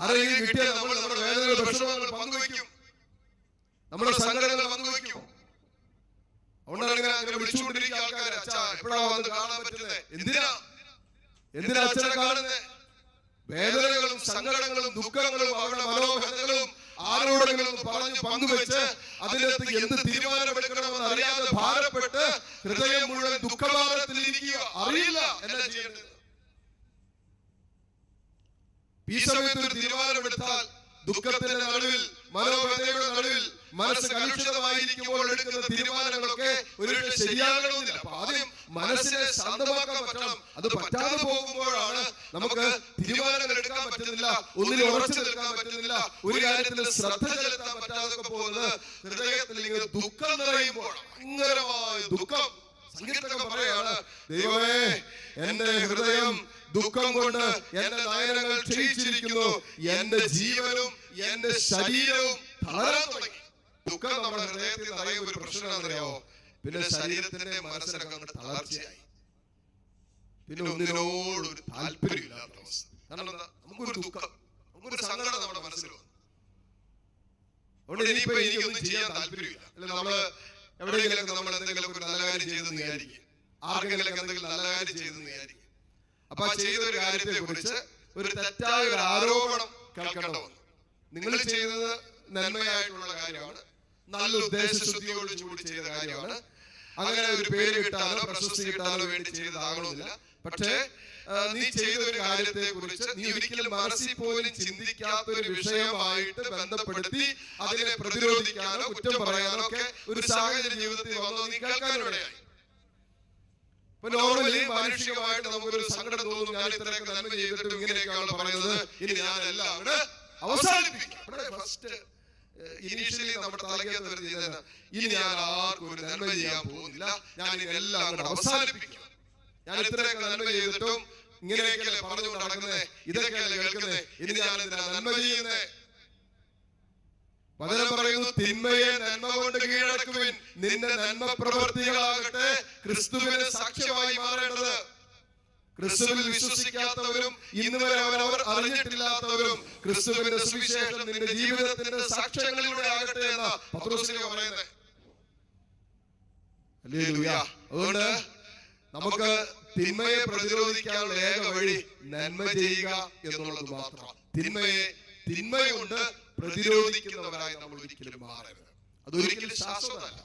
ആരെങ്കിലും കിട്ടിയാൽ നമ്മൾ നമ്മുടെ വേദനകൾ വിഷമങ്ങൾ പങ്കുവയ്ക്കും. നമ്മുടെ സങ്കടങ്ങൾ പങ്കുവയ്ക്കും. അതുകൊണ്ടാണ് ഇങ്ങനെ അങ്ങനെ വിളിച്ചുകൊണ്ടിരിക്കുന്ന ആൾക്കാർ അച്ഛാ എപ്പോഴാ വന്ന് എന്തിനാ? എന്തിനാ അച്ഛനെ കാണുന്നത് വേദനകളും സങ്കടങ്ങളും ദുഃഖങ്ങളും അവരുടെ മനോവേദനകളും ആരോടെങ്കിലും പറഞ്ഞ് പങ്കുവെച്ച് അതിനകത്ത് എന്ത് തീരുമാനമെടുക്കണമെന്ന് അറിയാതെ ഭാരപ്പെട്ട് ഹൃദയം മുഴുവൻ ദുഃഖഭാരത്തിൽ ഇരിക്കുക അറിയില്ല എന്നാ ചെയ്യേണ്ടത്. ഈ സമയത്ത് ഒരു തീരുമാനമെടുത്താൽ ദുഃഖത്തിന്റെ നടുവിൽ മനോവേദനയുടെ നടുവിൽ മനസ്സ് കലുഷിതമായിരിക്കുമ്പോൾ എടുക്കുന്ന തീരുമാനങ്ങളൊക്കെ ഒരു ശരിയാകണമെന്നില്ല. അപ്പൊ ആദ്യം മനസ്സിനെ ശാന്തമാക്കാൻ പറ്റണം. അത് പറ്റാതെ പോകുമ്പോഴാണ് നമുക്ക് തീരുമാനങ്ങൾ എടുക്കാൻ പറ്റുന്നില്ല. ഒന്നിൽ ഉറച്ചു നിൽക്കാൻ പറ്റുന്നില്ല. ഒരു കാര്യത്തിൽ ശ്രദ്ധ ചെലുത്താൻ പറ്റാതെ പോകുന്നത് ഹൃദയത്തിൽ ഇങ്ങനെ ദുഃഖം നിറയുമ്പോൾ ഭയങ്കരമായ ദുഃഖം സംഗീതം പറയാണ്. ദൈവമേ എന്റെ ഹൃദയം ദുഃഖം കൊണ്ട് എന്റെ നയനങ്ങൾ ക്ഷയിച്ചിരിക്കുന്നു എന്റെ ജീവനും എന്റെ ശരീരവും തളരാൻ തുടങ്ങി. ദുഃഖം നമ്മുടെ ഹൃദയത്തിൽ നിറയെ ഒരു പ്രശ്നമാണെന്നറിയാവോ പിന്നെ ശരീരത്തിന്റെ മനസ്സിനൊക്കെ അങ്ങ് തളർച്ചയായി. പിന്നെ ഒന്നിനോട് താല്പര്യമില്ലാത്ത അവസ്ഥ. കാരണം എന്താ? നമുക്കൊരു ദുഃഖം നമുക്കൊരു സങ്കടം നമ്മുടെ മനസ്സിൽ വന്നു. അതുകൊണ്ട് ഇനിയിപ്പോ എനിക്കൊന്നും ചെയ്യാൻ താല്പര്യമില്ല. അല്ല നമ്മൾ എവിടെയെങ്കിലൊക്കെ നമ്മൾ എന്തെങ്കിലും ഒരു നല്ല കാര്യം ചെയ്തെന്ന് വിചാരിക്കും. ആർക്കെങ്കിലും എന്തെങ്കിലും നല്ല കാര്യം ചെയ്തെന്ന് വിചാരിക്കും. അപ്പൊ ചെയ്ത ഒരു കാര്യത്തെ കുറിച്ച് ഒരു തെറ്റായ ഒരു ആരോപണം കേൾക്കേണ്ട വന്നു. നിങ്ങൾ ചെയ്തത് നന്മയായിട്ടുള്ള കാര്യമാണ്. നല്ല ഉദ്ദേശശുദ്ധിയോട് കൂടി ചെയ്ത കാര്യമാണ്. അങ്ങനെ ഒരു പേര് കിട്ടാനോ പ്രശസ്തി കിട്ടാനോ വേണ്ടി ചെയ്തതാകണമെന്നില്ല പക്ഷേ നീ ചെയ്ത ഒരു കാര്യത്തെ കുറിച്ച് നീ ഒരിക്കലും മനസ്സിൽ പോലും ചിന്തിക്കാത്ത ഒരു വിഷയമായിട്ട് ബന്ധപ്പെടുത്തി അതിനെ പ്രതിരോധിക്കാനോ കുറ്റം പറയാനോ ഒക്കെ ഒരു സാഹചര്യ ജീവിതത്തിൽ വന്നോ? നീ കേൾക്കാനിടയായി. ഇപ്പൊ നോർമലി മാനുഷികമായിട്ട് നമുക്കൊരു സങ്കടം തോന്നും. ഞാൻ ഇത്രയൊക്കെ നന്മ ചെയ്തിട്ടും ഇങ്ങനെയൊക്കെയാണ് പറയുന്നത്. ഇനി ഞാൻ എല്ലാം അവിടെ അവസാനിപ്പിക്കും ഫസ്റ്റ് ഇനീഷ്യലി നമ്മുടെ തലയ്ക്കകത്ത് വരുന്ന ഇതാണ്, ഇനി ഞാൻ ആർക്കും ഒരു നന്മ ചെയ്യാൻ പോകുന്നില്ല. ഞാൻ ഇനി എല്ലാം അങ്ങോട്ട് അവസാനിപ്പിക്കും. ഞാൻ ഇത്രയൊക്കെ നന്മ ചെയ്തിട്ടും ഇങ്ങനെയൊക്കെയല്ലേ പറഞ്ഞുകൊണ്ട് നടക്കുന്നത് ഇതൊക്കെയല്ലേ കേൾക്കുന്നത് ഇനി ഞാൻ നന്മ ചെയ്യുന്നത് വചനം പറയുന്നു തിന്മയെ നന്മ കൊണ്ട് കീഴടക്കുവിൻ. നിന്റെ നന്മ പ്രവൃത്തികളാകട്ടെ ക്രിസ്തുവിന് സാക്ഷ്യമായി മാറേണ്ടത്. ക്രിസ്തുവിൽ വിശ്വസിക്കാത്തവരും ഇന്ന് വരെ അവരവർ അറിഞ്ഞിട്ടില്ലാത്തവരും ക്രിസ്തുവിന്റെ സുവിശേഷം നിന്റെ ജീവിതത്തിന്റെ സാക്ഷ്യങ്ങളിലൂടെ ആകട്ടെ എന്ന പത്രോസിനെ പറയുന്നത്. അതുകൊണ്ട് നമുക്ക് തിന്മയെ പ്രതിരോധിക്കാനുള്ള ഏക വഴി നന്മ ചെയ്യുക എന്നുള്ളത് മാത്രമാണ് തിന്മയെ തിന്മ കൊണ്ട് പ്രതിരോധിക്കുന്നവരായി നമ്മൾ ഒരിക്കലും മാറരുത്. അതൊരിക്കലും ശാശ്വതമല്ല.